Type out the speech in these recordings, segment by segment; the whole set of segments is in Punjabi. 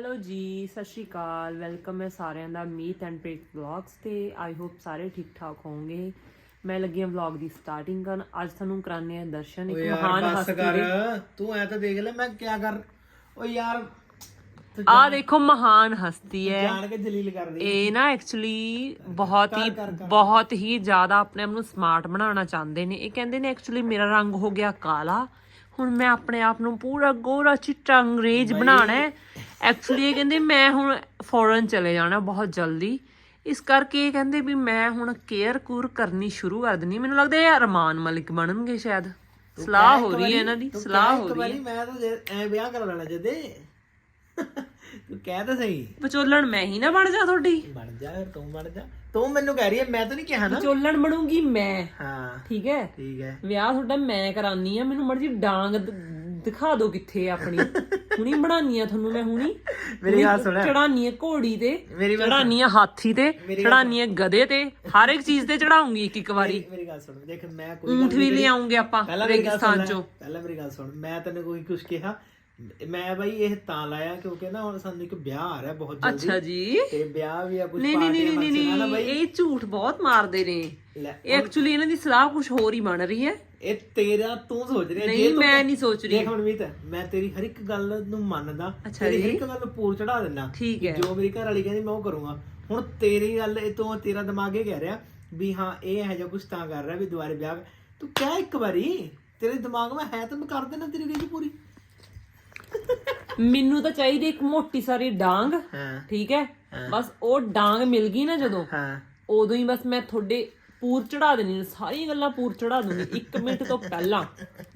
ਹੈਲੋ ਜੀ ਸਤਿ ਸ਼੍ਰੀ ਅਕਾਲ। ਵੈਲਕਮ ਹੈ ਸਾਰਿਆਂ ਦਾ ਮੀਤ ਐਂਡ ਪ੍ਰੀਤ ਵਲੌਗਸ ਤੇ। ਆਈ ਹੋਪ ਸਾਰੇ ਠੀਕ ਠਾਕ ਹੋਵੋਗੇ। ਮੈਂ ਲੱਗੀ ਹਾਂ ਵਲੌਗ ਦੀ ਸਟਾਰਟਿੰਗ ਕਰਨ। ਅੱਜ ਤੁਹਾਨੂੰ ਕਰਾਣੇ ਆ ਦਰਸ਼ਨ। ਇੱਕ ਮਹਾਨ ਹਸਤੀ ਦੇ ਤੂੰ ਐ ਤਾਂ ਦੇਖ ਲੈ ਮੈਂ ਕੀ ਕਰ? ਓ ਯਾਰ ਆ ਦੇਖੋ ਮਹਾਨ ਹਸਤੀ ਹੈ। ਜਾਣ ਕੇ ਜਲੀਲ ਕਰ ਰਹੀ ਇਹ ਨਾ ਐਕਚੁਅਲੀ ਬਹੁਤ ਹੀ। ਬਹੁਤ ਹੀ ਜ਼ਿਆਦਾ ਆਪਣੇ ਆਪ ਨੂੰ ਸਮਾਰਟ ਬਣਾਉਣਾ ਚਾਹੁੰਦੇ ਨੇ। ਇਹ ਕਹਿੰਦੇ ਨੇ ਐਕਚੁਅਲੀ ਮੇਰਾ ਰੰਗ ਹੋ ਗਿਆ ਕਾਲਾ। ਹੁਣ ਮੈਂ ਆਪਣੇ ਆਪ ਨੂੰ ਪੂਰਾ ਗੋਰਾ ਚਿੱਟਾ ਅੰਗਰੇਜ਼ ਬਣਾਉਣਾ ਹੈ। ਐਕਚੁਅਲੀ ਇਹ ਕਹਿੰਦੇ ਮੈਂ ਹੁਣ ਫੋਰਨ ਚਲੇ ਜਾਣਾ ਬਹੁਤ ਜਲਦੀ। ਇਸ ਕਰਕੇ ਇਹ ਕਹਿੰਦੇ ਵੀ ਮੈਂ ਹੁਣ ਕੇਅਰ ਕੂਰ ਕਰਨੀ ਸ਼ੁਰੂ ਕਰ ਦੇਣੀ ਮੈਨੂੰ ਲੱਗਦਾ ਇਹ ਅਰਮਾਨ ਮਲਿਕ ਬਣਨਗੇ ਸ਼ਾਇਦ। ਸਲਾਹ ਹੋ ਰਹੀ ਹੈ ਇਹਨਾਂ ਦੀ ਸਲਾਹ ਹੋ ਰਹੀ ਹੈ। ਮੈਂ ਤਾਂ ਐ ਵਿਆਹ ਕਰ ਲੈਣਾ ਜਦੇ। ਤੂੰ ਕਹਿ ਤਾਂ ਸਹੀ। ਵਿਚੋਲਣ ਮੈਂ ਹੀ ਨਾ ਬਣ ਜਾ ਤੁਹਾਡੀ। ਬਣ ਜਾ ਤੂੰ ਬਣ ਜਾ। ਤੂੰ ਮੈਨੂੰ ਕਹਿ ਰਹੀ ਹੈ ਮੈਂ ਤਾਂ ਨਹੀਂ ਕਿਹਾ ਨਾ। ਵਿਚੋਲਣ ਬਣੂਗੀ ਮੈਂ। ਹਾਂ। ਠੀਕ ਹੈ? ਠੀਕ ਹੈ। ਵਿਆਹ ਤੁਹਾਡਾ ਮੈਂ ਕਰਾਨੀ ਆ ਮੈਨੂੰ ਮਰਜ਼ੀ ਡਾਂਗ ਦਿਖਾ ਦਿਓ ਕਿੱਥੇ ਆ ਆਪਣੀ। ਹੁਣੀ ਬਣਾਨੀ ਆ ਤੁਹਾਨੂੰ ਮੈਂ ਹੁਣੀ। ਮੇਰੀ ਗੱਲ ਸੁਣ। ਚੜਾਨੀ ਆ ਘੋੜੀ ਤੇ ਮੇਰੀ ਗੱਲ ਆ ਹਾਥੀ ਤੇ ਚੜਾਨੀ ਆ ਗਦੇ ਤੇ ਹਰ ਇੱਕ ਚੀਜ਼ ਤੇ ਚੜਾਉਂਗੀ ਇੱਕ ਇੱਕ ਵਾਰੀ। ਮੇਰੀ ਗੱਲ ਸੁਣ। ਦੇਖ ਮੈਂ ਕੋਈ ਊਂਠ ਵੀ ਲਿਆਉਂਗੇ ਆਪਾਂ ਰੇਗਿਸਤਾਨ ਚੋਂ। ਪਹਿਲਾਂ ਮੇਰੀ ਗੱਲ ਸੁਣ। ਮੈਂ ਤੈਨੂੰ ਕੋਈ ਕੁਝ ਕਿਹਾ ਮੈਂ ਬਾਈ ਇਹ ਤਾਂ ਲਾਇਆ ਕਿਉਂਕਿ ਨਾ ਹੁਣ ਸਾਨੂੰ ਇੱਕ ਵਿਆਹ ਆ ਰਿਹਾ ਬਹੁਤ ਜਲਦੀ। ਅੱਛਾ ਜੀ। ਤੇ ਵਿਆਹ ਵੀ ਆ ਕੁਝ ਨਹੀਂ ਨਹੀਂ ਨਹੀਂ ਨਹੀਂ ਨਹੀਂ ਇਹ ਝੂਠ ਬਹੁਤ ਮਾਰਦੇ ਨੇ। ਇਹ ਐਕਚੁਅਲੀ ਇਹਨਾਂ ਦੀ ਸਲਾਹ ਕੁਝ ਹੋਰ ਹੀ ਬਣ ਰਹੀ ਹੈ। ਇਹ ਤੇਰਾ ਤੂੰ ਸੋਚ ਰਿਹਾ ਨਹੀਂ ਮੈਂ ਨਹੀਂ ਸੋਚ ਰਹੀ। ਦੇਖ ਮਨਮੀਤ ਮੈਂ ਤੇਰੀ ਹਰ ਇੱਕ ਗੱਲ ਨੂੰ ਮੰਨਦਾ ਤੇਰੀ ਹਰ ਜੀ। ਇੱਕ ਗੱਲ ਨੂੰ ਪੂਰ ਚੜਾ ਦਿੰਦਾ ਠੀਕ ਹੈ। ਜੋ ਮੇਰੀ ਘਰ ਵਾਲੀ ਕਹਿੰਦੀ ਮੈਂ ਉਹ ਕਰੂੰਗਾ। ਹੁਣ ਤੇਰੀ ਗੱਲ ਇਹ ਤੋਂ ਤੇਰਾ ਦਿਮਾਗ ਇਹ ਕਹਿ ਰਿਹਾ ਵੀ ਹਾਂ ਇਹ ਹੈ ਜੋ ਕੁਝ ਤਾਂ ਕਰ ਰਿਹਾ ਵੀ ਦੁਬਾਰੇ ਵਿਆਹ ਤੂੰ ਕਹਿ ਇੱਕ ਵਾਰੀ ਤੇਰੇ ਦਿਮਾਗ ਮੈਂ ਹੈ ਤਾਂ ਮੈਂ ਕਰ ਦੇਣਾ ਤੇਰੀ ਰੀਝ ਪੂਰੀ। ਮੈਨੂੰ ਤਾਂ ਚਾਹੀਦੀ ਇੱਕ ਮੋਟੀ ਸਾਰੀ ਡਾਂਗ ਹਾਂ। ਠੀਕ ਹੈ? ਬਸ ਉਹ ਡਾਂਗ ਮਿਲ ਗਈ ਨਾ ਜਦੋਂ ਹਾਂ। ਉਦੋਂ ਹੀ ਬਸ ਮੈਂ ਤੁਹਾਡੇ ਪੂਰ ਚੜਾ ਦੇਣੀ ਨੇ, ਸਾਰੀਆਂ ਗੱਲਾਂ ਪੂਰ ਚੜਾ ਦੂੰਗੀ 1 ਮਿੰਟ ਤੋਂ ਪਹਿਲਾਂ।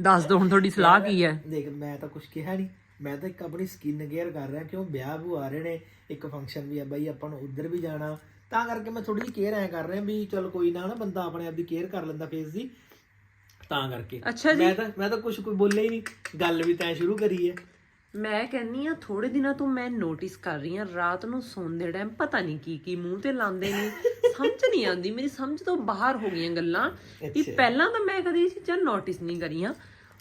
ਦੱਸ ਦਿਓ ਹੁਣ ਤੁਹਾਡੀ ਸਲਾਹ ਕੀ ਹੈ? ਦੇਖ ਮੈਂ ਤਾਂ ਕੁਝ ਕਿਹਾ ਨਹੀਂ ਮੈਂ ਤਾਂ ਇੱਕ ਆਪਣੀ ਸਕਿਨ ਕੇਅਰ ਕਰ ਰਿਹਾ ਕਿਉਂ ਵਿਆਹ ਵੀ ਆ ਰਹੇ ਨੇ ਇੱਕ ਫੰਕਸ਼ਨ ਵੀ ਆ ਬਾਈ ਆਪਾਂ ਨੂੰ ਉੱਧਰ ਵੀ ਜਾਣਾ। ਤਾਂ ਕਰਕੇ ਮੈਂ ਥੋੜੀ ਜਿਹੀ ਕੇਅਰ ਐ ਕਰ ਰਿਹਾ ਵੀ ਚਲ ਕੋਈ ਨਾ ਨਾ ਬੰਦਾ ਆਪਣੇ ਆਪ ਦੀ ਕੇਅਰ ਕਰ ਲੈਂਦਾ ਫੇਸ ਦੀ। ਤਾਂ ਕਰਕੇ। ਅੱਛਾ ਜੀ। ਮੈਂ ਤਾਂ ਮੈਂ ਤਾਂ ਕੁਝ ਕੋਈ ਬੋਲਿਆ ਹੀ ਨਹੀਂ ਗੱਲ ਵੀ ਤੈਂ ਸ਼ੁਰੂ ਕਰੀ ਹੈ। ਮੈਂ ਕਹਿੰਨੀ ਆ ਥੋੜੇ ਦਿਨਾਂ ਤੋਂ ਮੈਂ ਨੋਟਿਸ ਕਰ ਰਹੀ ਆ ਰਾਤ ਨੂੰ ਸੌਂਦੇ ਟਾਈਮ ਪਤਾ ਨਹੀਂ ਕੀ ਕੀ ਮੂੰਹ ਤੇ ਲਾਉਂਦੇ ਨੇ। ਸਮਝ ਨਹੀਂ ਆਉਂਦੀ ਮੇਰੀ ਸਮਝ ਤੋਂ ਬਾਹਰ ਹੋ ਗਈਆਂ ਗੱਲਾਂ ਵੀ ਪਹਿਲਾਂ ਤਾਂ ਮੈਂ ਕਦੀ ਇਹ ਚੀਜ਼ਾਂ ਨੋਟਿਸ ਨਹੀਂ ਕਰੀਆਂ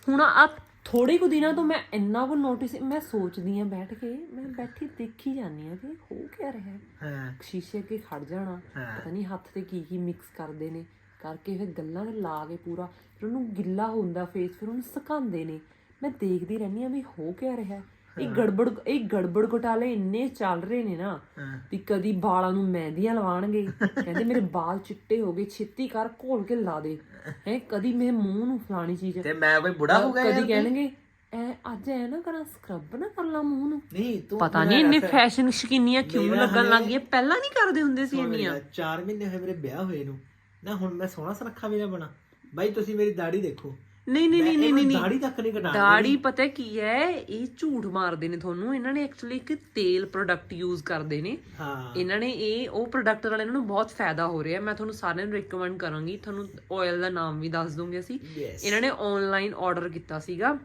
ਹੁਣ ਆ ਥੋੜੇ ਕੁ ਦਿਨਾਂ ਤੋਂ ਮੈਂ ਇੰਨਾ ਕੁ ਨੋਟਿਸ ਮੈਂ ਸੋਚਦੀ ਆ ਬੈਠ ਕੇ ਮੈਂ ਬੈਠੀ ਦੇਖੀ ਜਾਂਦੀ ਆ ਕਿ ਹੋ ਕੀ ਰਿਹਾ ਹੈ। ਹਾਂ। ਸ਼ੀਸ਼ੇ ਅੱਗੇ ਖੜ ਜਾਣਾ ਪਤਾ ਨਹੀਂ ਹੱਥ ਤੇ ਕੀ ਕੀ ਮਿਕਸ ਕਰਦੇ ਨੇ। ਕਰਕੇ ਫਿਰ ਗੱਲਾਂ ਤੇ ਲਾ ਕੇ ਪੂਰਾ ਫਿਰ ਉਹਨੂੰ ਗਿੱਲਾ ਹੁੰਦਾ ਫੇਸ ਫਿਰ ਉਹਨੂੰ ਸੁਕਾਉਂਦੇ ਨੇ। ਮੈਂ ਦੇਖਦੀ ਰਹਿੰਦੀ ਆ ਵੀ ਹੋ ਕੀ ਰਿਹਾ। ਇਹ ਗੜਬੜ ਇਹ ਗੜਬੜ ਘੁਟਾਲੇ ਇੰਨੇ ਚੱਲ ਰਹੇ ਨੇ ਨਾ। ਵੀ ਕਦੀ ਵਾਲਾਂ ਨੂੰ ਮਹਿੰਦੀਆਂ ਲਵਾਣਗੇ ਕਹਿੰਦੇ ਮੇਰੇ ਵਾਲ ਚਿੱਟੇ ਹੋ ਗਏ ਛੇਤੀ ਕਰ ਘੋਲ ਕੇ ਲਾ ਦੇ। ਹੈ ਕਦੀ ਮੇਰੇ ਮੂੰਹ ਨੂੰ ਫਲਾਣੀ ਚੀਜ਼। ਤੇ ਮੈਂ ਕੋਈ ਬੁੜਾ ਹੋ ਗਿਆ ਕਦੀ ਕਹਿਣਗੇ ਐ ਅੱਜ ਐ ਨਾ ਕਰਾਂ ਸਕਰਬ ਨਾ ਕਰ ਲਾ ਮੂੰਹ ਨੂੰ। ਨਹੀਂ ਤੂੰ ਪਤਾ ਨਹੀਂ ਇੰਨੇ ਫੈਸ਼ਨ ਸ਼ਕੀਨੀਆਂ ਕਿਉਂ ਲੱਗਣ ਲੱਗ ਗਈਆਂ? ਪਹਿਲਾਂ ਨਹੀਂ ਕਰਦੇ ਹੁੰਦੇ ਸੀ ਇੰਨੀਆਂ। 4 ਮਹੀਨੇ ਹੋਏ ਮੇਰੇ ਵਿਆਹ ਹੋਏ ਨੂੰ। ਨਾ ਹੁਣ ਮੈਂ ਸੋਹਣਾ ਸੁਨੱਖਾ ਵੀ ਨਾ ਬਣਾ। ਬਾਈ ਤੁਸੀਂ ਮੇਰੀ ਦਾੜੀ ਦੇਖੋ। ਨਹੀਂ ਨਹੀਂ ਨਹੀਂ ਨਹੀਂ ਨਹੀਂ। ਦਾੜੀ ਤੱਕ ਨਹੀਂ ਕਟਾ ਦਾੜੀ ਪਤਾ ਕੀ ਹੈ? ਇਹ ਝੂਠ ਮਾਰਦੇ ਨੇ ਤੁਹਾਨੂੰ। ਇਹਨਾਂ ਨੇ ਐਕਚੁਅਲੀ ਇੱਕ ਤੇਲ ਪ੍ਰੋਡਕਟ ਯੂਜ਼ ਕਰਦੇ ਨੇ। ਹਾਂ। ਇਹਨਾਂ ਨੇ ਇਹ ਉਹ ਪ੍ਰੋਡਕਟ ਨਾਲ ਇਹਨਾਂ ਨੂੰ ਬਹੁਤ ਫਾਇਦਾ ਹੋ ਰਿਹਾ। ਮੈਂ ਤੁਹਾਨੂੰ ਸਾਰਿਆਂ ਨੂੰ ਰეკਮੈਂਡ ਕਰਾਂਗੀ। ਤੁਹਾਨੂੰ ਆਇਲ ਦਾ ਨਾਮ ਵੀ ਦੱਸ ਦੂੰਗੀ ਅਸੀਂ। ਇਹਨਾਂ ਨੇ ਆਨਲਾਈਨ ਆਰਡਰ ਕੀਤਾ ਸੀਗਾ।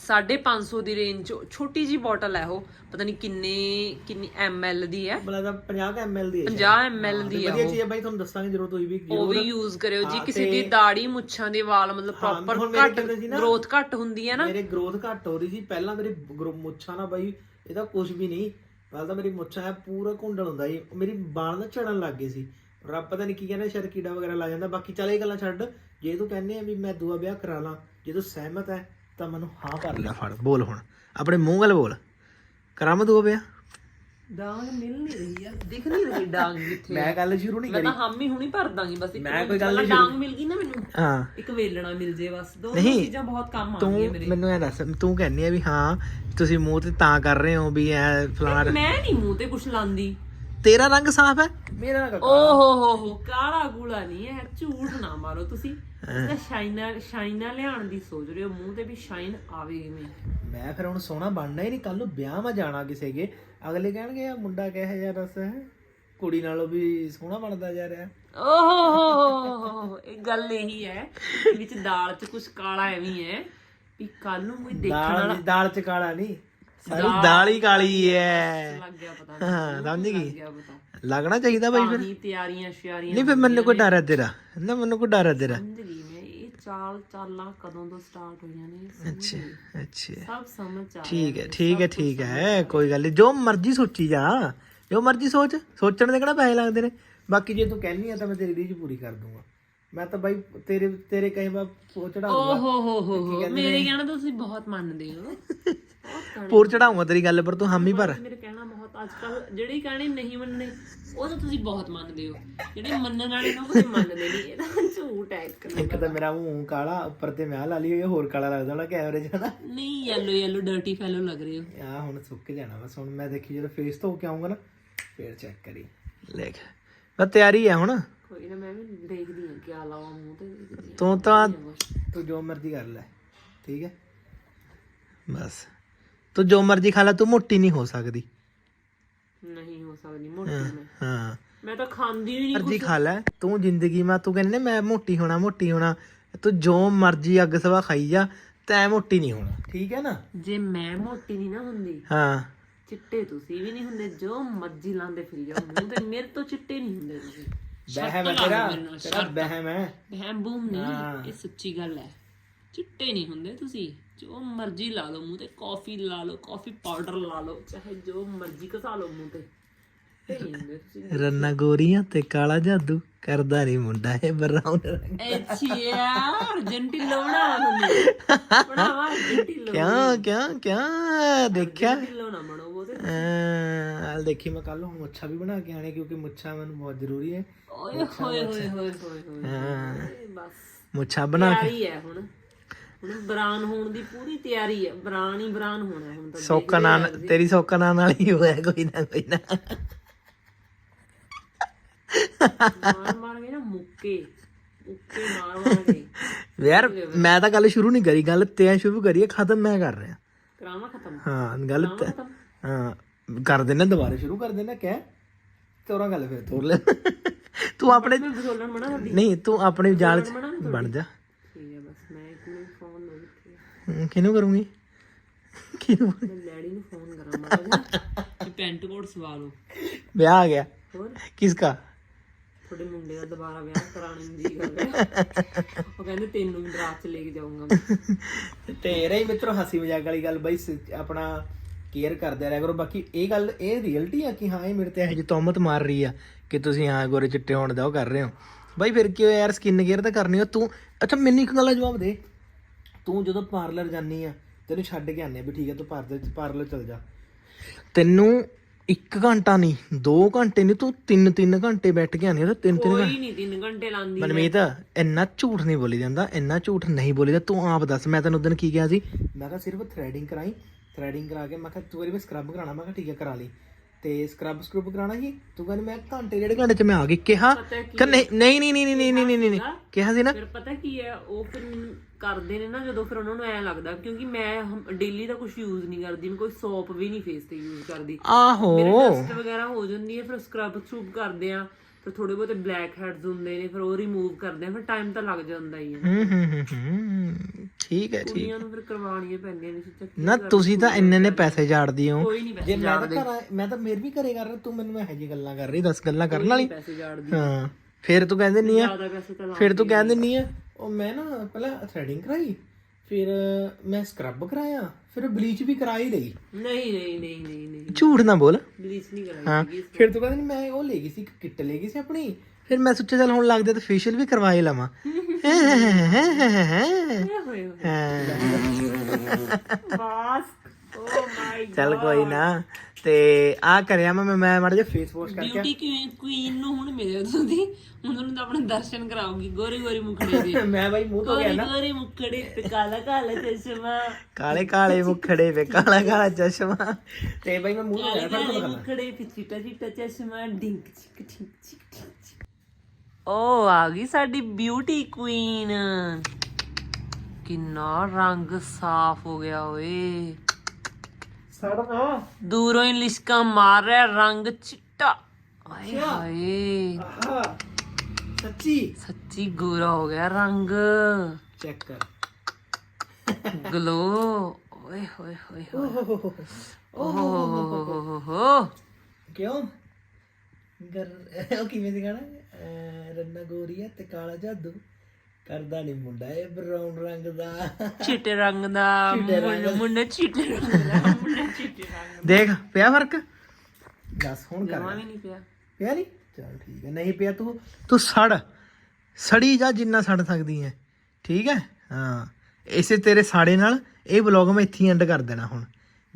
550 ਦੀ ਰੇਂਜ ਚ ਛੋਟੀ ਜੀ ਬੋਟਲ ਹੈ ਉਹ। ਪਤਾ ਨਹੀਂ ਕਿੰਨੇ ਕਿੰਨੀ ml ਦੀ ਹੈ। ਮਤਲਬ 50 ml ਦੀ ਹੈ 50 ml ਦੀ ਹੈ ਵਧੀਆ ਚੀਜ਼ ਹੈ ਬਾਈ ਤੁਹਾਨੂੰ ਦੱਸਾਂਗੇ ਜ਼ਰੂਰ ਤੁਸੀਂ ਵੀ ਉਹ ਵੀ ਯੂਜ਼ ਕਰਿਓ ਜੀ ਕਿਸੇ ਦੀ ਦਾੜੀ ਮੁੱਛਾਂ ਦੇ ਵਾਲ ਮਤਲਬ ਪ੍ਰੋਪਰ ਘੱਟ ਗਰੋਥ ਘੱਟ ਹੁੰਦੀ ਹੈ ਨਾ। ਮੇਰੇ ਗਰੋਥ ਘੱਟ ਹੋ ਰਹੀ ਸੀ। ਪਹਿਲਾਂ ਮੇਰੀ ਮੁੱਛਾਂ ਨਾ ਬਾਈ ਇਹਦਾ ਕੁਝ ਵੀ ਨਹੀਂ। ਪਹਿਲਾਂ ਤਾਂ ਮੇਰੀ ਮੁੱਛਾਂ ਐ ਪੂਰਾ ਘੁੰਡਲ ਹੁੰਦਾ ਸੀ। ਮੇਰੀ ਬਾਲ ਨਾ ਝੜਨ ਲੱਗ ਗਏ ਸੀ। ਰੱਬ ਪਤਾ ਨਹੀਂ ਕੀ ਕਹਿੰਦਾ ਸ਼ਾਇਦ ਕੀੜਾ ਵਗੈਰਾ ਲੱਗ ਜਾਂਦਾ। ਬਾਕੀ ਚੱਲ ਇਹ ਗੱਲਾਂ ਛੱਡ। ਜੇ ਤੂੰ ਕਹਿੰਦੇ ਆ ਵੀ ਮੈਂ ਦੂਆ ਵਿਆਹ ਕਰਾ ਲਾਂ ਜੇ ਤੂੰ ਸਹਿਮਤ ਹੈ ਤਾਂ ਮੈਨੂੰ ਹਾਂ ਕਰ ਲੈ ਫੜ ਬੋਲ ਹੁਣ। ਆਪਣੇ ਮੂੰਹ ਗੱਲ ਬੋਲ। ਕਰਾਂ ਮੈਂ ਦੂਆ ਵਿਆਹ ਡਾਂਗ ਮਿਲ ਨਹੀਂ ਰਹੀ ਆ ਦਿਖ ਨਹੀਂ ਰਹੀ ਡਾਂਗ ਕਿੱਥੇ ਮੈਂ ਗੱਲ ਸ਼ੁਰੂ ਨਹੀਂ ਮੈਂ ਕਰੀ। ਤਾਂ ਹਾਮੀ ਹੁਣੀ ਭਰ ਦਾਂਗੀ ਬਸ ਇੱਕ ਮੈਂ ਕੋਈ ਗੱਲ ਪਹਿਲਾਂ ਡਾਂਗ ਮਿਲ ਗਈ ਨਾ ਮੈਨੂੰ। ਹਾਂ। ਇੱਕ ਵੇਲਣਾ ਮਿਲ ਜੇ ਬਸ ਦੋ ਨਹੀਂ, ਚੀਜ਼ਾਂ ਬਹੁਤ ਕੰਮ ਤੂੰ ਆਉਂਦੀਆਂ ਮੇਰੇ। ਮੈਨੂੰ ਇਹ ਦੱਸ ਤੂੰ ਕਹਿੰਦੀ ਆ ਵੀ ਹਾਂ ਤੁਸੀਂ ਮੂੰਹ ਤੇ ਤਾਂ ਕਰ ਰਹੇ ਹੋ ਵੀ ਐ ਫਲਾਣਾ ਮੈਂ ਨਹੀਂ ਮੂੰਹ ਤੇ ਕੁਛ ਲਾਂਦੀ। ਤੇਰਾ ਰੰਗ ਸਾਫ਼ ਹੈ? ਮੇਰਾ ਰੰਗ ਓ ਹੋ ਹੋ ਹੋ ਕਾਲਾ ਗੂਲਾ ਨਹੀਂ ਹੈ ਝੂਠ ਨਾ ਮਾਰੋ ਤੁਸੀਂ। ਤਾਂ ਸ਼ਾਈਨਾ ਸ਼ਾਈਨਾ ਲਿਆਉਣ ਦੀ ਸੋਚ ਰਹੇ ਹੋ ਮੂੰਹ ਤੇ ਵੀ ਸ਼ਾਈਨ ਆਵੇ ਕਿਵੇਂ? ਮੈਂ ਫਿਰ ਹੁਣ ਸੋਹਣਾ ਬਣਨਾ ਹੀ ਨਹੀਂ ਕੱਲ ਨੂੰ ਵਿਆਹ ਮਾ ਜਾਣਾ ਕਿਸੇ ਕੇ। ਅਗਲੇ ਕਹਿਣਗੇ ਆ ਮੁੰਡਾ ਕਿਹੋ ਜਿਹਾ ਦੱਸ ਹੈ? ਕੁੜੀ ਨਾਲੋਂ ਵੀ ਸੋਹਣਾ ਬਣਦਾ ਜਾ ਰਿਹਾ ਓ ਹੋ ਹੋ ਹੋ ਹੋ ਇਹ ਗੱਲ ਇਹੀ ਹੈ ਕਿ ਵਿੱਚ ਦਾਲ 'ਚ ਕੁਛ ਕਾਲਾ ਐਵੇਂ ਹੈ ਵੀ ਕੱਲ ਨੂੰ ਕੋਈ ਦੇਖਣ ਦਾਲ ਵਾਲਾ ਦਾਲ ਚ ਕਾਲਾ ਨਹੀਂ। ਸਾਰੀ ਦਾਲ ਹੀ ਕਾਲੀ ਹੈ ਲੱਗ ਗਿਆ ਪਤਾ ਹਾਂ ਸਮਝ ਲੱਗ ਗਈ। ਗਿਆ ਪਤਾ। ਲੱਗਣਾ ਚਾਹੀਦਾ ਬਾਈ ਫਿਰ। ਪਾਣੀ ਤਿਆਰੀਆਂ ਸ਼ਿਆਰੀਆਂ ਨਹੀਂ ਫਿਰ ਮੈਨੂੰ ਕੋਈ ਡਰ ਹੈ ਤੇਰਾ। ਨਾ ਮੈਨੂੰ ਕੋਈ ਡਰ ਹੈ ਤੇਰਾ। ਸਮਝ ਗਈ ਮੈਂ ਇਹ ਚਾਲ ਚਾਲਾਂ ਕਦੋਂ ਤੋਂ ਸਟਾਰਟ ਹੋਈਆਂ ਨੇ ਸਮਝ ਅੱਛਾ ਨਹੀਂ। ਅੱਛਾ। ਸਭ ਸਮਝ ਆ ਠੀਕ ਹੈ ਠੀਕ ਹੈ ਠੀਕ ਹੈ ਕੋਈ ਗੱਲ ਨਹੀਂ ਜੋ ਮਰਜ਼ੀ ਸੋਚੀ ਜਾ। ਜੋ ਮਰਜ਼ੀ ਸੋਚ ਸੋਚਣ ਦੇ ਕਿਹੜਾ ਪੈਸੇ ਲੱਗਦੇ ਨੇ? ਬਾਕੀ ਜੇ ਤੂੰ ਕਹਿਨੀ ਆ ਤਾਂ ਮੈਂ ਤੇਰੀ ਰੀਝ ਪੂਰੀ ਕਰ ਦੂੰਗਾ। ਮੈਂ ਤਾਂ ਬਾਈ ਤੇਰੇ ਤੇਰੇ ਕਹੇ ਬਾ ਓ ਹੋ ਹੋ ਹੋ ਹੋ ਮੇਰੇ ਕਹਿਣਾ ਤੁਸੀਂ ਬਹੁਤ ਮੰਨਦੇ ਹੋ। ਪੂਰ ਚੜਾਉਂਗਾ ਤੇਰੀ ਗੱਲ ਪਰ ਤੂੰ ਹਾਮੀ ਭਰ। ਮੇਰੇ ਕਹਿਣਾ ਬਹੁਤ ਅੱਜ ਕੱਲ ਜਿਹੜੇ ਕਹਿਣੇ ਨਹੀਂ ਮੰਨਣੇ ਉਹ ਤਾਂ ਤੁਸੀਂ ਬਹੁਤ ਮੰਨਦੇ ਹੋ। ਜਿਹੜੇ ਮੰਨਣ ਵਾਲੇ ਨੇ ਉਹ ਮੰਨਦੇ ਨਹੀਂ ਇਹ ਤਾਂ ਝੂਠ ਹੈ ਇੱਕ ਇੱਕ ਤਾਂ ਮੇਰਾ ਮੂੰਹ ਕਾਲਾ ਉੱਪਰ ਤੇ ਮੈਂ ਲਾ ਲਈ ਹੋਈ ਹੋਰ ਕਾਲਾ ਲੱਗਦਾ ਹੋਣਾ ਕੈਮਰੇ 'ਚ ਹਨਾ ਨਹੀਂ ਯੈਲੋ ਯੈਲੋ ਡਰਟੀ ਫੈਲੋ ਲੱਗ ਰਹੇ ਹੋ। ਆ ਹੁਣ ਸੁੱਕ ਜਾਣਾ ਬਸ ਹੁਣ ਮੈਂ ਦੇਖੀ ਜਦੋਂ ਫੇਸ ਧੋ ਕੇ ਆਉਂਗਾ ਨਾ ਫੇਰ ਚੈੱਕ ਕਰੀ। ਦੇਖ ਮੈਂ ਤਿਆਰੀ ਆ ਹੁਣ। ਕੋਈ ਨਾ ਮੈਂ ਵੀ ਦੇਖਦੀ ਹਾਂ ਕੀ ਲਾਵਾਂ ਮੂੰਹ ਤੇ ਦੇਖਦੀ ਤੂੰ ਤਾਂ ਤੂੰ ਜੋ ਮਰਜ਼ੀ ਕਰ ਲੈ ਠੀਕ ਹੈ? ਬਸ। ਤੂੰ ਜੋ ਮਰਜ਼ੀ ਖਾ ਲੈ ਤੂੰ ਮੋਟੀ ਨਹੀਂ ਹੋ ਸਕਦੀ। ਨਹੀਂ ਹੋ ਸਕਦੀ ਮੋਟੀ ਮੈਂ ਹਾਂ। ਮੈਂ ਤਾਂ ਖਾਂਦੀ ਵੀ ਨਹੀਂ ਮਰਜ਼ੀ ਖਾ ਲੈ ਤੂੰ ਜ਼ਿੰਦਗੀ ਮਾ ਤੂੰ ਕਹਿੰਦੇ ਮੈਂ ਮੋਟੀ ਹੋਣਾ ਮੋਟੀ ਹੋਣਾ। ਤੂੰ ਜੋ ਮਰਜ਼ੀ ਅੱਗ ਸਵਾ ਖਾਈ ਜਾ ਤੈਂ ਮੋਟੀ ਨਹੀਂ ਹੋਣਾ ਠੀਕ ਹੈ ਨਾ? ਜੇ ਮੈਂ ਮੋਟੀ ਨਹੀਂ ਨਾ ਹੁੰਦੀ ਹਾਂ। ਚਿੱਟੇ ਤੁਸੀਂ ਵੀ ਨਹੀਂ ਹੁੰਦੇ ਜੋ ਮਰਜ਼ੀ ਲਾਉਂਦੇ ਫਿਰ ਜਾਓ। ਮੂੰਹ ਤੇ ਮੇਰੇ ਤੋਂ ਚਿੱਟੇ ਨਹੀਂ ਹੁੰਦੇ ਤੁਸੀਂ। ਬਹਿਮ ਹੈ ਤੇਰਾ ਤੇਰਾ ਬਹਿਮ ਹੈ। ਬਹਿਮ ਬੂਮ ਨਹੀਂ ਇਹ ਸੱਚੀ ਗੱਲ ਹੈ। ਚਿੱਟੇ ਨਹੀਂ ਹੁੰਦੇ ਤੁਸੀਂ ਜੋ ਮਰਜ਼ੀ ਲਾ ਲਓ ਮੂੰਹ ਤੇ ਕਾਫੀ ਲਾ ਲਓ ਕਾਫੀ ਪਾਊਡਰ ਲਾ ਲਓ ਚਾਹੇ ਜੋ ਮਰਜ਼ੀ ਘਸਾ ਲਓ ਮੂੰਹ ਤੇ। ਇਹ ਨਹੀਂ ਹੁੰਦੇ ਤੁਸੀਂ। ਰੰਨਾ ਗੋਰੀਆਂ ਤੇ ਕਾਲਾ ਜਾਦੂ ਕਰਦਾ ਨਹੀਂ ਮੁੰਡਾ ਇਹ ਬਰਾਉਨ ਰੰਗ। ਬਣਾਵਾ ਕਿਉਂ ਕਿਉਂ ਕਿਉਂ? ਦੇਖਿਆ? ਬਣੋ ਦੇਖੀ ਮੈਂ ਕੱਲ ਹੁਣ ਮੁੱਛਾਂ ਵੀ ਬਣਾ ਕੇ ਆਣੇ ਕਿਉਂਕਿ ਮੁੱਛਾਂ ਮੈਨੂੰ ਬਹੁਤ ਜ਼ਰੂਰੀ ਹੈ ਓਏ ਹੋਏ ਹੋਏ ਹੋਏ ਹੋਏ ਹੋਏ ਬਸ। ਮੁੱਛਾਂ ਬਣਾ ਕੇ ਤਿਆਰੀ ਹੈ ਹੁਣ। ਹੁਣ ਬਰਾਨ ਹੋਣ ਦੀ ਪੂਰੀ ਤਿਆਰੀ ਹੈ ਬਰਾਨ ਹੀ ਬਰਾਨ ਹੋਣਾ ਹੁਣ ਤਾਂ ਸੌਕਾ ਨਾਲ ਤੇਰੀ ਸੌਕਾ ਨਾਲ ਨਾਲ ਹੀ ਹੋਇਆ ਕੋਈ ਨਾ ਕੋਈ ਨਾ। ਮਾਰ ਮਾਰ ਕੇ ਨਾ ਮੁੱਕੇ ਮੁੱਕੇ ਮਾਰ ਮਾਰ ਕੇ। ਯਾਰ ਮੈਂ ਤਾਂ ਗੱਲ ਸ਼ੁਰੂ ਨਹੀਂ ਕਰੀ ਗੱਲ ਤੈਂ ਸ਼ੁਰੂ ਕਰੀ ਹੈ ਖਤਮ ਮੈਂ ਕਰ ਰਿਹਾ। ਕਰਾਵਾ ਖਤਮ? ਹਾਂ ਗੱਲ ਤੈਂ- ਹਾਂ ਕਰ ਦੇਣਾ ਦੁਬਾਰਾ ਸ਼ੁਰੂ ਕਰ ਦੇਣਾ ਕਹਿ। ਤੋਰਾ ਗੱਲ ਫਿਰ ਤੋਰ ਲੈ। ਤੂੰ ਆਪਣੇ ਮੈਂ ਬਸੋਲਣ ਮਨਾ ਕਰਦੀ। ਨਹੀਂ ਤੂੰ ਆਪਣੇ ਜਾਲ ਚ ਬਣ ਜਾ ਠੀਕ ਹੈ ਬਸ ਮੈਂ ਇੱਕ ਨੂੰ ਫੋਨ ਲੋ ਹਮ, ਕਿਹਨੂੰ ਕਰੂੰਗੀ? ਕਿਹਨੂੰ? ਮੈਂ ਲੈਡੀ ਨੂੰ ਫੋਨ ਕਰਾਂ ਮਾੜਾ ਪੈਂਟ ਕੋਟ ਸਵਾ ਲਓ। ਵਿਆਹ ਆ ਗਿਆ। ਹੋਰ? ਕਿਸਕਾ? ਤੁਹਾਡੇ ਮੁੰਡੇ ਦਾ ਦੁਬਾਰਾ ਵਿਆਹ ਕਰਾਉਣ ਜੀ ਕਰ ਰਿਹਾ ਉਹ ਕਹਿੰਦੇ ਤੈਨੂੰ ਵੀ ਡਰਾਫ ਚ ਲੈ ਕੇ ਜਾਊਂਗਾ ਮੈਂ। ਤੇਰਾ ਹੀ ਮਿੱਤਰੋ ਹਸੀ ਮਜ਼ਾਕ ਵਾਲੀ ਗੱਲ ਬਈ ਸ- ਆਪਣਾ ਕੇਅਰ ਕਰਦੇ ਰਿਹਾ ਕਰੋ। ਬਾਕੀ ਇਹ ਗੱਲ ਇਹ ਰੀਅਲਟੀ ਆ ਕਿ ਹਾਂ ਇਹ ਮੇਰੇ ਤੇ ਇਹੋ ਜਿਹੀ ਤੋਮਤ ਮਾਰ ਰਹੀ ਆ ਕਿ ਤੁਸੀਂ ਹਾਂ ਗੋਰੇ ਚਿੱਟੇ ਹੋਣ ਦਾ ਉਹ ਕਰ ਰਹੇ ਹੋ। ਬਾਈ ਫਿਰ ਕੀ ਹੋਇਆ ਯਾਰ ਸਕਿਨ ਕੇਅਰ ਤਾਂ ਕਰਨੀ ਹੋ ਤੂੰ ਅੱਛਾ ਮੈਨੂੰ ਇੱਕ ਗੱਲ ਦਾ ਜਵਾਬ ਦੇ। ਤੂੰ ਜਦੋਂ ਪਾਰਲਰ ਜਾਨੀ ਆ ਤੈਨੂੰ ਛੱਡ ਕੇ ਆਨੇ ਵੀ ਠੀਕ ਹੈ ਤੂੰ ਪਾਰਲਰ ਪਾਰਲਰ ਚਲ ਜਾ। ਤੈਨੂੰ 1 ਘੰਟਾ ਨਹੀਂ 2 ਘੰਟੇ ਨਹੀਂ ਤੂੰ 3-3 ਘੰਟੇ ਬੈਠ ਕੇ ਆਨੇ ਉਹ 3-3 ਕੋਈ ਨਹੀਂ 3 ਘੰਟੇ ਲਾਂਦੀ ਮਨਮੀਤ ਇੰਨਾ ਝੂਠ ਨਹੀਂ ਬੋਲੀ ਜਾਂਦਾ ਇੰਨਾ ਝੂਠ ਨਹੀਂ ਬੋਲੀ ਜਾਂਦਾ ਤੂੰ ਆਪ ਦੱਸ ਮੈਂ ਤੈਨੂੰ ਉਦੋਂ ਕੀ ਕਿਹਾ ਸੀ? ਮੈਂ ਕਿਹਾ ਸਿਰਫ ਥ੍ਰੈਡਿੰਗ ਕਰਾਈ ਥ੍ਰੈਡਿੰਗ ਕਰਾ ਕੇ ਮੈਂ ਕਿਹਾ ਤੂੰ ਵਾਰੀ ਮੈਂ ਸਕਰਬ ਕਰਾਣਾ ਮੈਂ ਕਿਹਾ ਠੀਕ ਹੈ ਕਰਾ ਲਈ। ਤੇ ਸਕਰਬ ਸਕਰਬ ਕਰਾਣਾ ਸੀ ਤੂੰ ਕਹਿੰਦੀ ਮੈਂ ਘੰਟੇ ਡੇਢ ਘੰਟੇ ਚ ਮੈਂ ਆ ਗਈ। ਕਿਹਾ ਪਤਾ ਕੀ ਕਿ ਨਹੀਂ ਨਹੀਂ ਨਹੀਂ ਨਹੀਂ ਨਹੀਂ ਨਹੀਂ ਨਹੀਂ ਨਹੀਂ ਕਿਹਾ ਸੀ ਨਾ। ਫਿਰ ਪਤਾ ਕੀ ਹੈ? ਉਹ ਫਿਰ ਮੈਨੂੰ ਕਰਦੇ ਨੇ ਨਾ ਜਦੋਂ ਫਿਰ ਉਹਨਾਂ ਨੂੰ ਐ ਲੱਗਦਾ ਕਿਉਂਕਿ ਮੈਂ ਡੇਲੀ ਦਾ ਕੁਝ ਯੂਜ਼ ਨਹੀਂ ਕਰਦੀ ਮੈਂ ਕੋਈ ਸੋਪ ਵੀ ਨਹੀਂ ਫੇਸ ਤੇ ਯੂਜ਼ ਕਰਦੀ। ਆਹੋ। ਮੇਰੇ ਡਸਟ ਵਗੈਰਾ ਹੋ ਜਾਂਦੀ ਹੈ ਫਿਰ ਸਕਰਬ ਸਕਰੂਬ ਕਰਦੇ ਆ ਫਿਰ ਥੋੜੇ ਬਹੁਤੇ ਬਲੈਕ ਹੈਡਸ ਹੁੰਦੇ ਨੇ ਫਿਰ ਉਹ ਰਿਮੂਵ ਕਰਦੇ ਆ ਫਿਰ ਟਾਈਮ ਤਾਂ ਲੱਗ ਜਾਂਦਾ ਹੀ ਹੈ ਹੂੰ ਹੂੰ ਹੂੰ, ਹੂੰ। ਠੀਕ ਹੈ ਠੀਕ। ਕੁੜੀਆਂ ਨੂੰ ਫਿਰ ਕਰਵਾਉਣੀਆਂ ਪੈਂਦੀਆਂ ਨੇ ਸਿੱਧਾ ਨਾ ਤੁਸੀਂ ਤਾਂ ਇੰਨੇ ਨੇ ਪੈਸੇ ਝਾੜਦੀ ਹੋ। ਕੋਈ ਨਹੀਂ ਜੇ ਮੈਂ ਤਾਂ ਘਰ ਮੈਂ ਤਾਂ ਮੇਰ ਵੀ ਘਰੇ ਕਰ ਰਿਹਾ ਤੂੰ ਮੈਨੂੰ ਇਹੋ ਜਿਹੀ ਗੱਲਾਂ ਕਰ ਰਹੀ 10 ਗੱਲਾਂ ਕਰਨ ਵਾਲੀ। ਪੈਸੇ ਜਾੜਦੀ। ਹਾਂ ਫਿਰ ਤੂੰ ਕਹਿੰਦੇ ਨਹੀਂ ਆ। ਜ਼ਿਆਦਾ ਪੈਸੇ ਤਾਂ ਫਿਰ ਤੂੰ ਕਹਿ ਦਿੰਨੀ ਆ। ਉਹ ਮੈਂ ਨਾ ਪਹਿਲਾਂ ਥ੍ਰੈਡਿੰਗ ਕਰਾਈ ਫਿਰ ਮੈਂ ਸਕਰਬ ਕਰਾਇਆ। ਫਿਰ ਬਲੀਚ ਵੀ ਕਰਾ ਹੀ ਲਈ। ਨਹੀਂ ਨਹੀਂ ਨਹੀਂ ਨਹੀਂ ਨਹੀਂ। ਝੂਠ ਨਾ ਬੋਲ। ਬਲੀਚ ਨਹੀਂ ਕਰਾਈ ਹਾਂ। ਫਿਰ ਤੂੰ ਕਹਿੰਦੀ ਮੈਂ ਉਹ ਲੈ ਗਈ ਸੀ ਕਿੱਟ ਲੈ ਗਈ ਸੀ ਆਪਣੀ। ਫਿਰ ਮੈਂ ਸੋਚਿਆ ਚੱਲ ਹੁਣ ਲੱਗਦਾ ਤਾਂ ਫੇਸ਼ੀਅਲ ਵੀ ਕਰਵਾ ਹੀ ਲਵਾਂ। ਹੋਏ ਹੋਏ। ਬਸ। ਓ ਮਾਈ ਚੱਲ ਕੋਈ ਨਾ। ਤੇ ਆ ਕਰਿਆ ਮੈਂ ਮੈਂ ਮਾੜਾ ਜਿਹਾ ਫੇਸ ਵਾਸ਼ ਕਰਕੇ। ਬਿਊਟੀ ਕੁਈਨ ਨੂੰ ਹੁਣ ਮਿਲੇ ਤੁਸੀਂ। ਹੁਣ ਤੁਹਾਨੂੰ ਤਾਂ ਆਪਣੇ ਦਰਸ਼ਨ ਕਰਾਉਂਗੀ ਗੋਰੀ ਗੋਰੀ ਮੁਖੜੇ ਦੇ। ਮੈਂ ਬਾਈ ਮੂੰਹ ਤੋਂ ਗੋਰੀ ਗੋਰੀ ਮੁਖੜੇ ਤੇ ਕਾਲਾ ਕਾਲਾ ਚਸ਼ਮਾ। ਕਾਲੇ ਕਾਲੇ ਮੁਖੜੇ ਵੇ ਕਾਲਾ ਕਾਲਾ ਚਸ਼ਮਾ। ਤੇ ਬਾਈ ਮੈਂ ਮੂੰਹ ਤੋਂ ਗਿਆ ਫਿਰ ਕਾਲੇ ਮੁਖੜੇ ਤੇ ਚਿੱਟਾ ਚਿੱਟਾ ਚਸ਼ਮਾ ਡਿੰਕ ਚਿਕ ਚਿਕ ਚਿਕ। ਓ ਆ ਗਈ ਸਾਡੀ ਬਿਊਟੀ ਕੁਈਨ ਕਿੰਨਾ ਰੰਗ ਸਾਫ਼ ਹੋ ਗਿਆ ਓਏ। ਸੜਨਾ ਦੂਰੋਂ ਹੀ ਲਿਸ਼ਕਾ ਮਾਰ ਰਿਹਾ ਰੰਗ ਚਿੱਟਾ। ਆਏ ਹਾਏ। ਆਹ। ਸੱਚੀ? ਸੱਚੀ ਗੋਰਾ ਹੋ ਗਿਆ ਰੰਗ। ਚੈੱਕ ਕਰ। ਗਲੋ। ਓਏ ਹੋਏ ਹੋਏ ਹੋਏ। ਓਹ। ਕਿਉਂ? ਗਰ ਉਹ ਕਿਵੇਂ ਦੀ ਗਾਣਾ ਅਹ ਰੰਨਾ ਗੋਰੀਆ ਤੇ ਕਾਲਾ ਜਾਦੂ। ਕਰਦਾ ਨਹੀਂ ਮੁੰਡਾ ਇਹ ਬਰਾਊਨ ਰੰਗ ਦਾ। ਚਿੱਟੇ ਰੰਗ ਦਾ ਮੁੰਡਾ ਮੁੰਡਾ ਚਿੱਟੇ ਰੰਗ ਦਾ ਮੁੰਡਾ ਚਿੱਟੇ ਰੰਗ ਦੇਖ ਪਿਆ ਫ਼ਰਕ? ਦੱਸ ਹੁਣ ਦਾ ਕਰ। ਜਮਾ ਵੀ ਨਹੀਂ ਪਿਆ। ਪਿਆ ਨਹੀਂ ਚਲ ਠੀਕ ਹੈ ਨਹੀਂ ਪਿਆ ਤੂੰ। ਤੂੰ ਸੜ। ਸੜੀ ਜਾ ਜਿੰਨਾ ਸੜ ਸਕਦੀ ਹੈ ਠੀਕ ਹੈ ਹਾਂ। ਇਸੇ ਤੇਰੇ ਸਾੜੇ ਨਾਲ ਇਹ ਵਲੌਗ ਮੈਂ ਇੱਥੇ ਐਂਡ ਕਰ ਦੇਣਾ ਹੁਣ।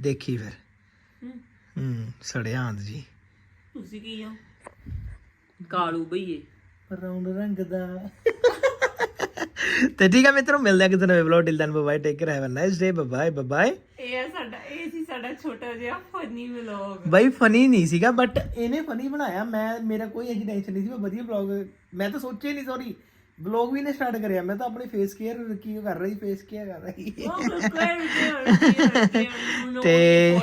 ਦੇਖੀ ਫਿਰ। ਹੂੰ। ਹੂੰ ਸੜਿਆ ਆਂਦ ਜੀ। ਤੁਸੀਂ ਕੀ ਹੋ? ਕਾਲੂ ਬਈਏ। ਬਰਾਊਨ ਰੰਗ ਦਾ। ਤੇ ਠੀਕ ਹੈ ਮਿੱਤਰੋ ਮਿਲਦੇ ਆ ਕਿਸੇ ਨਵੇਂ vlog till then bye take care have a nice day bye bye ਇਹ ਆ ਸਾਡਾ ਇਹ ਸੀ ਸਾਡਾ ਛੋਟਾ ਜਿਹਾ ਫਨੀ ਵਲੌਗ ਬਾਈ ਫਨੀ ਨਹੀਂ ਸੀਗਾ ਬਟ ਇਹਨੇ ਫਨੀ ਬਣਾਇਆ। ਮੈਂ ਮੇਰਾ ਕੋਈ ਅਜੀ ਟੈਨਸ਼ਨ ਨਹੀਂ ਸੀ ਮੈਂ ਵਧੀਆ ਵਲੌਗ ਮੈਂ ਤਾਂ ਸੋਚਿਆ ਹੀ ਨਹੀਂ ਸੌਰੀ ਵਲੌਗ ਵੀ ਨੇ ਸਟਾਰਟ ਕਰਿਆ। ਮੈਂ ਤਾਂ ਆਪਣੀ ਫੇਸ ਕੇਅਰ ਕੀ ਕਰ ਰਹੀ ਫੇਸ ਕੇਅਰ ਕਰ ਰਹੀ। ਤੇ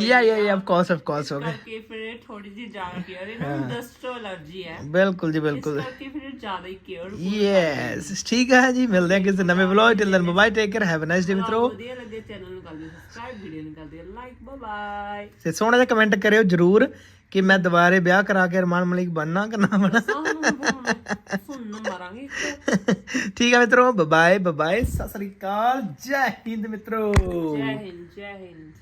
yeah yeah yeah of course of course okay ਕਰਕੇ ਫਿਰ ਥੋੜੀ ਜਿਹੀ ਜ਼ਿਆਦਾ ਕੇਅਰ ਹੈ। ਨਾ ਡਸਟ ਤੋਂ ਅਲਰਜੀ ਹੈ। ਬਿਲਕੁਲ ਜੀ ਇਸ ਬਿਲਕੁਲ ਕਰਕੇ ਫਿਰ ਜ਼ਿਆਦਾ ਹੀ ਕੇਅਰ ਯੈਸ ਠੀਕ ਹੈ ਜੀ ਮਿਲਦੇ ਆ ਕਿਸੇ ਨਵੇਂ vlog till then bye take care have a nice day ਮਿੱਤਰੋ। ਵਧੀਆ ਲੱਗੇ ਚੈਨਲ ਨੂੰ ਕਰ ਦਿਓ ਸਬਸਕ੍ਰਾਈਬ ਵੀਡੀਓ ਨੂੰ ਕਰ ਦਿਓ ਲਾਈਕ ਬਾਏ ਬਾਏ ਤੇ ਸੋਹਣਾ ਜਿਹਾ ਕਮੈਂਟ ਕਰਿਓ ਜਰੂਰ। ਕਿ ਮੈਂ ਦੁਬਾਰੇ ਵਿਆਹ ਕਰਾ ਕੇ ਅਰਮਾਨ ਮਲਿਕ ਬਣਨਾ ਕਿ ਨਾ ਬਣਾ ਸੁਣ ਨੂੰ ਮਾਰਾਂਗੇ ਠੀਕ ਹੈ ਮਿੱਤਰੋ ਬਾਏ ਬਾਏ ਸਤਿ ਸ੍ਰੀ ਅਕਾਲ ਜੈ ਹਿੰਦ ਮਿੱਤਰੋ। ਜੈ ਹਿੰਦ ਜੈ ਹਿੰਦ।